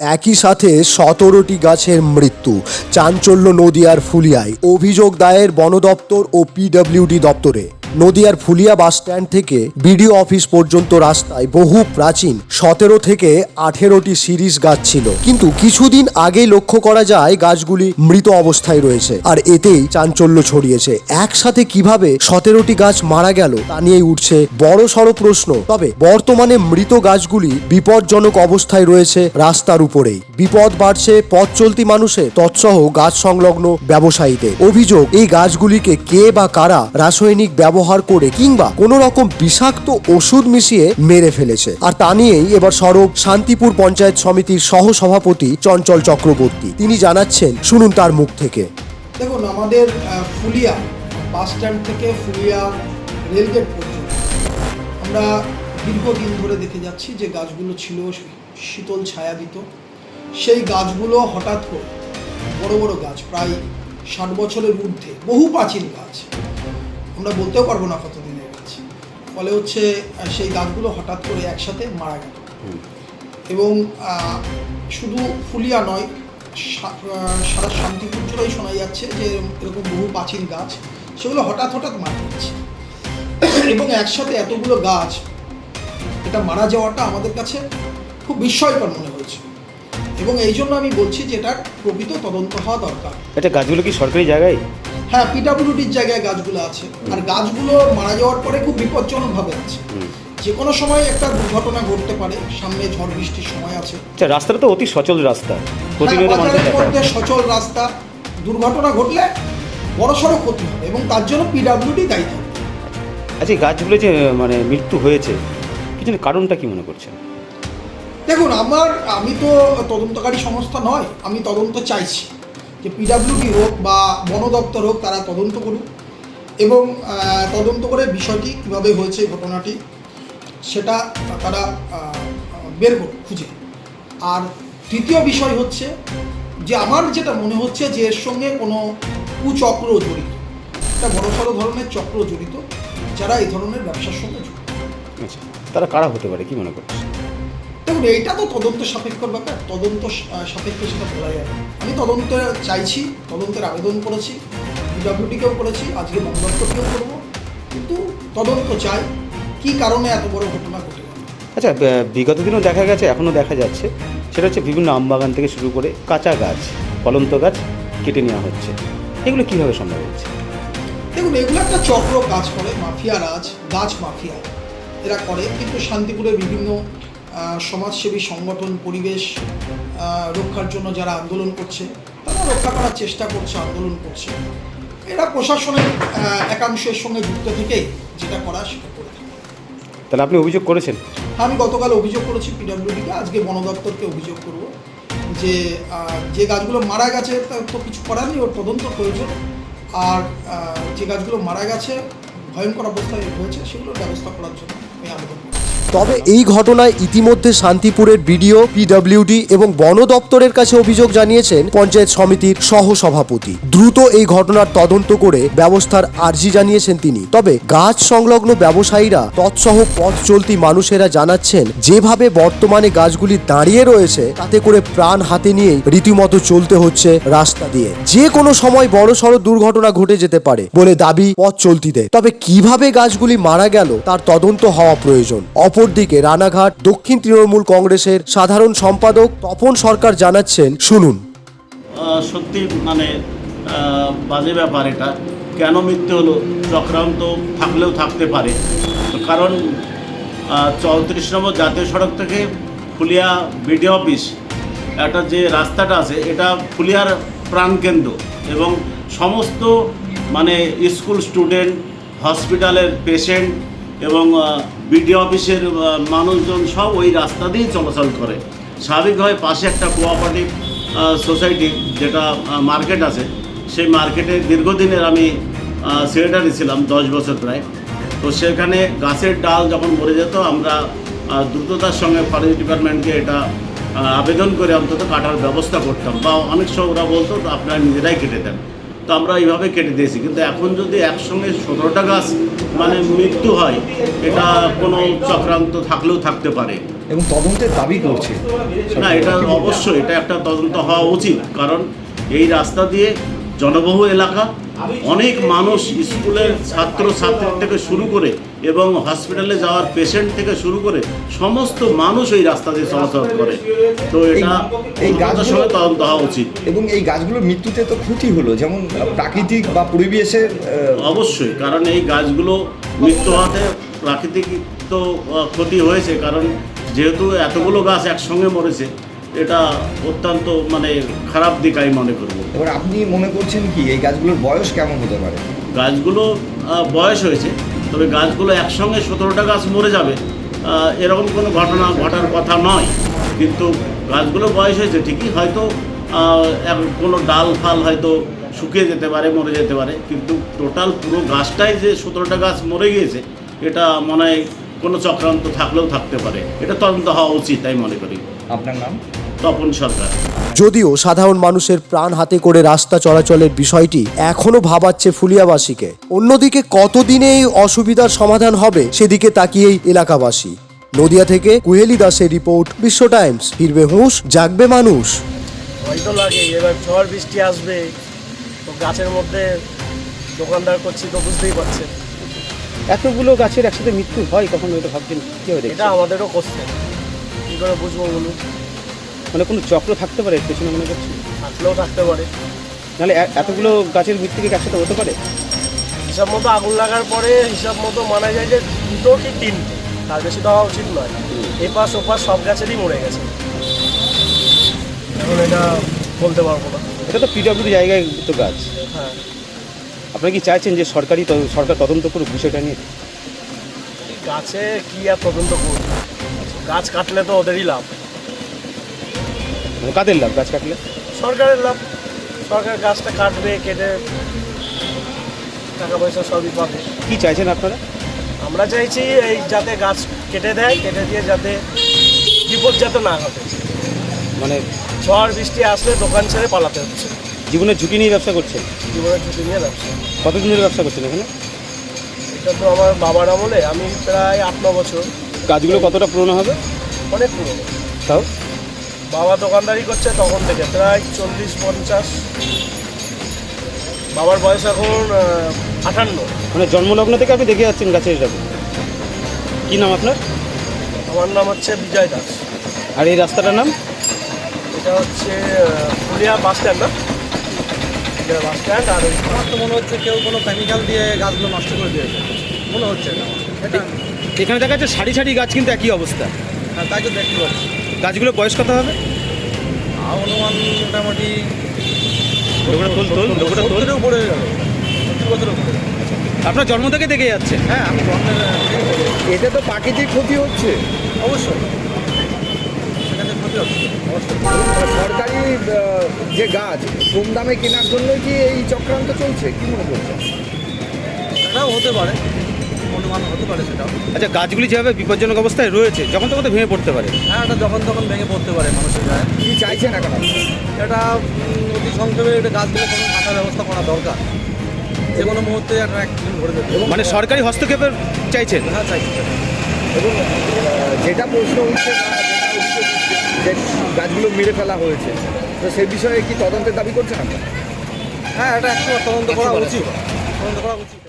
একই সাথে সতেরোটি গাছের মৃত্যু, চাঞ্চল্য নদিয়ার ফুলিয়ায়। অভিযোগ দায়ের বন দপ্তর ও পিডব্লিউডি দপ্তরে। নদিয়ার ফুলিয়া বাস স্ট্যান্ড থেকে বিডিও অফিস পর্যন্ত রাস্তায় বহু প্রাচীন সতেরো থেকে আঠেরোটি সিরিজ গাছ ছিল। কিন্তু কিছুদিন আগেই লক্ষ্য করা যায় গাছগুলি মৃত অবস্থায় রয়েছে আর এতেই চাঞ্চল্য ছড়িয়েছে। একসাথে কীভাবে সতেরোটি গাছ মারা গেল তা নিয়েই উঠছে বড় সড় প্রশ্ন। তবে বর্তমানে মৃত গাছগুলি বিপজ্জনক অবস্থায় রয়েছে রাস্তার উপরেই। বিপদ বাড়ছে পথ চলতি মানুষে, তৎসহ গাছ সংলগ্ন ব্যবসায়ীদের। অভিযোগ, এই গাছগুলিকে কে বা কারা রাসায়নিক ব্যবহার করে কিংবা কোনো রকম বিষাক্ত ওষুধ মিশিয়ে মেরে ফেলেছে। আর তা নিয়েই এবার সরব শান্তিপুর পঞ্চায়েত সমিতির সহ সভাপতি চঞ্চল চক্রবর্তী। তিনি জানাচ্ছেন, শুনুন তার মুখ থেকে। দেখুন, আমাদের ফুলিয়া বাস স্ট্যান্ড থেকে ফুলিয়া রেলগেট পর্যন্ত আমরা দীর্ঘদিন ধরে দেখে যাচ্ছি যে গাছগুলো ছিল শীতল ছায়াদিত সেই গাছগুলো হঠাৎ করে বড় বড় গাছ, প্রায় ষাট বছরের ঊর্ধ্বে, বহু প্রাচীন গাছ আমরা বলতেও পারব না কতদিনের গাছ ফলে হচ্ছে সেই গাছগুলো হঠাৎ করে একসাথে মারা গেল। এবং শুধু ফুলিয়া নয় সারা শান্তিপুর জুড়েই শোনা যাচ্ছে যে এরকম বহু প্রাচীন গাছ সেগুলো হঠাৎ হঠাৎ মারা যাচ্ছে। এবং একসাথে এতগুলো গাছ এটা মারা যাওয়াটা আমাদের কাছে খুব বিস্ময়কর মনে হয়েছে। এবং এই জন্য আমি বলছি যে এটার প্রকৃত তদন্ত হওয়া দরকার। এটা গাছগুলো কি সরকারি জায়গায়? হ্যাঁ পিডাব্লিউডির জায়গায় গাছগুলো আছে। আর গাছগুলো মারা যাওয়ার পরে খুব বিপজ্জনকভাবে আছে। যে কোনো সময় একটা দুর্ঘটনা ঘটতে পারে সামনে ঝড় বৃষ্টির সময় আছে। আচ্ছা রাস্তাটা তো অতি সচল রাস্তা। প্রতিনিয়ত হ্যাঁ, মানুষের সচল রাস্তা। দুর্ঘটনা ঘটলে বড়সড় ক্ষতি হবে এবং তার জন্য পিডাব্লিউডি দায়ী থাকবে। আচ্ছা এই গাছগুলো যে মানে মৃত্যু হয়েছে কিছু কারণটা কি মনে করছেন? দেখুন আমার আমি তো তদন্তকারী সংস্থা নয় আমি তদন্ত চাইছি। যে পিডাব্লিউডি হোক বা বন দপ্তর হোক, তারা তদন্ত করুক এবং তদন্ত করে বিষয়টি কীভাবে হয়েছে ঘটনাটি সেটা তারা বের করুক, খুঁজে। আর তৃতীয় বিষয় হচ্ছে যে আমার যেটা মনে হচ্ছে যে এর সঙ্গে কোনো কুচক্র জড়িত, একটা বড়সড় ধরনের চক্র জড়িত, যারা এই ধরনের ব্যবসার সঙ্গে জড়িত। আচ্ছা তারা কারা হতে পারে, কি মনে করছেন? দেখুন এইটা তো তদন্ত সাপেক্ষ ব্যাপার। তদন্ত সাপেক্ষ সেটা বলা যাবে আমি তদন্ত চাইছি তদন্তের আবেদন করেছি পিডাব্লিউডিকেও করেছি আজকে দপ্তরকেও করব। কিন্তু তদন্ত চাই কি কারণে এত বড় ঘটনা ঘটে। আচ্ছা বিগত দিনও দেখা গেছে এখনও দেখা যাচ্ছে। সেটা হচ্ছে বিভিন্ন আমবাগান থেকে শুরু করে কাঁচা গাছ ফলন্ত গাছ কেটে নেওয়া হচ্ছে। এগুলো কীভাবে সম্ভব হচ্ছে? দেখুন এগুলো একটা চক্র কাজ করে মাফিয়া রাজ গাছ মাফিয়া। এরা করে কিন্তু শান্তিপুরের বিভিন্ন সমাজসেবী সংগঠন পরিবেশ রক্ষার জন্য যারা আন্দোলন করছে তারা রক্ষা করার চেষ্টা করছে আন্দোলন করছে। এরা প্রশাসনের একাংশের সঙ্গে যুক্ত থেকে যেটা করা সেটা করে থাকে। তাহলে আপনি অভিযোগ করেছেন? আমি গতকাল অভিযোগ করেছি পিডাব্লিউডিকে আজকে বন দপ্তরকে অভিযোগ করব যে যে গাছগুলো মারা গেছে তার তো কিছু করার নেই ওর তদন্ত প্রয়োজন। আর যে গাছগুলো মারা গেছে ভয়ঙ্কর অবস্থায় হয়েছে সেগুলোর ব্যবস্থা করার জন্য আমি আবেদন তবে এই ঘটনায় ইতিমধ্যে শান্তিপুরের বিডিও, পিডব্লিউডি এবং বন দপ্তরের কাছে অভিযোগ জানিয়েছেন পঞ্চায়েত সমিতির সহ সভাপতি দ্রুত এই ঘটনার তদন্ত করে ব্যবস্থার আর্জি জানিয়েছেন তিনি। তবে গাছ সংলগ্ন ব্যবসায়ীরা তৎসহ পথ চলতি মানুষেরা জানাচ্ছেন, যেভাবে বর্তমানে গাছগুলি দাঁড়িয়ে রয়েছে, তাতে করে প্রাণ হাতে নিয়েই রীতিমতো চলতে হচ্ছে রাস্তা দিয়ে। যে কোনো সময় বড় সড় দুর্ঘটনা ঘটে যেতে পারে বলে দাবি পথ চলতিদের। তবে কীভাবে গাছগুলি মারা গেল, তার তদন্ত হওয়া প্রয়োজন। অপরদিকে রানাঘাট, দক্ষিণ তৃণমূল কংগ্রেসের সাধারণ সম্পাদক তপন সরকার জানাচ্ছেন, শুনুন। সত্যি মানে বাজে ব্যাপার এটা। কেন মৃত্যু হলো? চক্রান্ত থাকলেও থাকতে পারে। কারণ চৌত্রিশ নম্বর জাতীয় সড়ক থেকে ফুলিয়া বিডিও অফিস, একটা যে রাস্তাটা আছে, এটা ফুলিয়ার প্রাণকেন্দ্র এবং সমস্ত মানে স্কুল স্টুডেন্ট, হসপিটালের পেশেন্ট এবং বিডিও অফিসের মানুষজন সব ওই রাস্তা দিয়েই চলাচল করে। স্বাভাবিকভাবে পাশে একটা কোঅপারেটিভ সোসাইটি যেটা মার্কেট আছে, সেই মার্কেটে দীর্ঘদিনের আমি সেক্রেটারি ছিলাম, দশ বছর প্রায়। তো সেখানে গাছের ডাল যখন মরে যেত, আমরা দ্রুততার সঙ্গে ফরেস্ট ডিপার্টমেন্টকে এটা আবেদন করে অন্তত কাটার ব্যবস্থা করতাম। বা অনেক সময় ওরা বলতো, আপনারা নিজেরাই কেটে দেন। তো আমরা এইভাবে কেটে দিয়েছি। কিন্তু এখন যদি একসঙ্গে সতেরোটা গাছ মানে মৃত্যু হয় এটা কোনো চক্রান্ত থাকলেও থাকতে পারে। এবং তদন্তের দাবি করছে। না এটা অবশ্যই এটা একটা তদন্ত হওয়া উচিত। কারণ এই রাস্তা দিয়ে জনবহু এলাকা অনেক মানুষ স্কুলের ছাত্র ছাত্রী থেকে শুরু করে এবং হসপিটালে যাওয়ার পেশেন্ট থেকে শুরু করে সমস্ত মানুষ এই রাস্তা দিয়ে চলাচল করে। তো এটা এই গাছগুলো- সঙ্গে তদন্ত হওয়া উচিত। এবং এই গাছগুলোর মৃত্যুতে তো ক্ষতি হলো যেমন প্রাকৃতিক বা পরিবেশের অবশ্যই কারণ এই গাছগুলো মৃত্যু হওয়াতে প্রাকৃতিক তো ক্ষতি হয়েছে কারণ যেহেতু এতগুলো গাছ একসঙ্গে মরেছে এটা অত্যন্ত মানে খারাপ দিক আমি মনে করব। এবার আপনি মনে করছেন কি এই গাছগুলোর বয়স কেমন হতে পারে? গাছগুলো বয়স হয়েছে তবে গাছগুলো একসঙ্গে সতেরোটা গাছ মরে যাবে এরকম কোনো ঘটনা ঘটার কথা নয়। কিন্তু গাছগুলো বয়স হয়েছে ঠিকই হয়তো কোনো ডাল ফাল হয়তো শুকিয়ে যেতে পারে মরে যেতে পারে কিন্তু টোটাল পুরো গাছটাই যে সতেরোটা গাছ মরে গিয়েছে এটা মনে হয় কোনো চক্রান্ত থাকলেও থাকতে পারে। এটা তদন্ত হওয়া উচিত তাই মনে করি। আপনার নাম? তপন সরকার। যদিও সাধারণ মানুষের প্রাণ হাতে করে রাস্তা চলাচলের বিষয়টি এখনও ভাবাচ্ছে ফুলিয়াবাসীকে। অন্যদিকে কতদিনে এই অসুবিধার সমাধান হবে সেদিকে তাকিয়েই এলাকাবাসী। নদিয়া থেকে কুহেলি দাসের রিপোর্ট বিশ্ব টাইমস। ফিরবে হুঁশ জাগবে মানুষ। হয়তো লাগে এবার ঝড় বৃষ্টি আসবে তো গাছের মধ্যে দোকানদার করছি তো বুঝতেই পারছেন। এতগুলো গাছের একসাথে মৃত্যু হয় কখনো এটা ভাবছেন? কীভাবে এটা আমাদেরও কোশ্চেন কী করে বুঝব বলুন? মানে কোনো চক্র থাকতে পারে এর পেছনে মনে করছি থাকলেও থাকতে পারে। নাহলে এ- এতগুলো গাছের মৃত্যু কি একসাথে হতে পারে? হিসাব মতো আগুন লাগার পরে হিসাব মতো মানা যায় যে দুটো কি তিনটে। তার বেশি তো হওয়া উচিত নয়। এপাশ ওপাশ সব গাছেরই মরে গেছে। এখন এটা বলতে পারব না। এটা তো পিডব্লিউডি জায়গায় তো গাছ। হ্যাঁ। আপনারা কি চাইছেন যে সরকারি সরকার তদন্ত করুক বিষয়টা নিয়ে? গাছে কি আর তদন্ত করবে? গাছ কাটলে তো ওদেরই লাভ। মানে কাদের লাভ গাছ কাটলে? সরকারের লাভ। সরকার গাছটা কাটবে কেটে টাকা পয়সা সবই পাবে। কি চাইছেন আপনারা? আমরা চাইছি এই যাতে গাছ কেটে দেয় কেটে দিয়ে যাতে বিপদ যাতে না ঘটে। মানে ঝড় বৃষ্টি আসলে দোকান ছেড়ে পালাতে হচ্ছে। জীবনের ঝুঁকি নিয়ে ব্যবসা করছেন? জীবনের ঝুঁকি নিয়ে ব্যবসা। কতদিন ধরে ব্যবসা করছেন এখানে? এটা তো আমার বাবার আমলে। আমি প্রায় আট ন বছর। গাছগুলো কতটা পুরনো হবে? অনেক পুরনো। তাও? বাবা দোকানদারি করছে তখন থেকে প্রায় চল্লিশ পঞ্চাশ। বাবার বয়স এখন আটান্ন মানে জন্মলগ্ন থেকে আপনি দেখে যাচ্ছেন গাছের এরকম কী নাম আপনার? আমার নাম হচ্ছে বিজয় দাস। আর এই রাস্তাটার নাম? এটা হচ্ছে ফুলিয়া বাস স্ট্যান্ড না? ফুলিয়া বাস স্ট্যান্ড আর আমার তো মনে হচ্ছে কেউ কোনো কেমিক্যাল দিয়ে গাছগুলো নষ্ট করে দিয়েছে। মনে হচ্ছে। এটা এখানে দেখা যাচ্ছে সারি সারি গাছ কিন্তু একই অবস্থা। হ্যাঁ, তাই তো দেখতে পাচ্ছি। গাছগুলো বয়স কত হবে? অনুমান মোটামুটি উপরে উপরে। আপনার জন্ম থেকে দেখে যাচ্ছেন হ্যাঁ আমি এতে তো প্রাকৃতিক ক্ষতি হচ্ছে। অবশ্যই। সেখানে ক্ষতি হচ্ছে। অবশ্যই সরকারি যে গাছ কম দামে কেনার জন্য কি এই চক্রান্ত চলছে? কি মনে সেটাও হতে পারে। অনুমান হতে পারে সেটাও আচ্ছা গাছগুলি যেভাবে বিপজ্জনক অবস্থায় রয়েছে যখন তখন তো ভেঙে পড়তে পারে। হ্যাঁ এটা যখন তখন ভেঙে পড়তে পারে মানুষের গায়ে। কি চাইছেন এখন? এটা অতি সংক্ষেপে এটা গাছগুলো তখন কাটার ব্যবস্থা করা দরকার। যে কোনো মুহূর্তে একটা অ্যাক্সিডেন্ট ঘটে যেতে মানে সরকারি হস্তক্ষেপের চাইছেন? হ্যাঁ চাইছি। এবং যেটা প্রশ্ন উঠছে, যে গাছগুলো মেরে ফেলা হয়েছে তো সেই বিষয়ে কি তদন্তের দাবি করছেন আপনারা? হ্যাঁ এটা একশো তদন্ত করা উচিত। তদন্ত করা উচিত।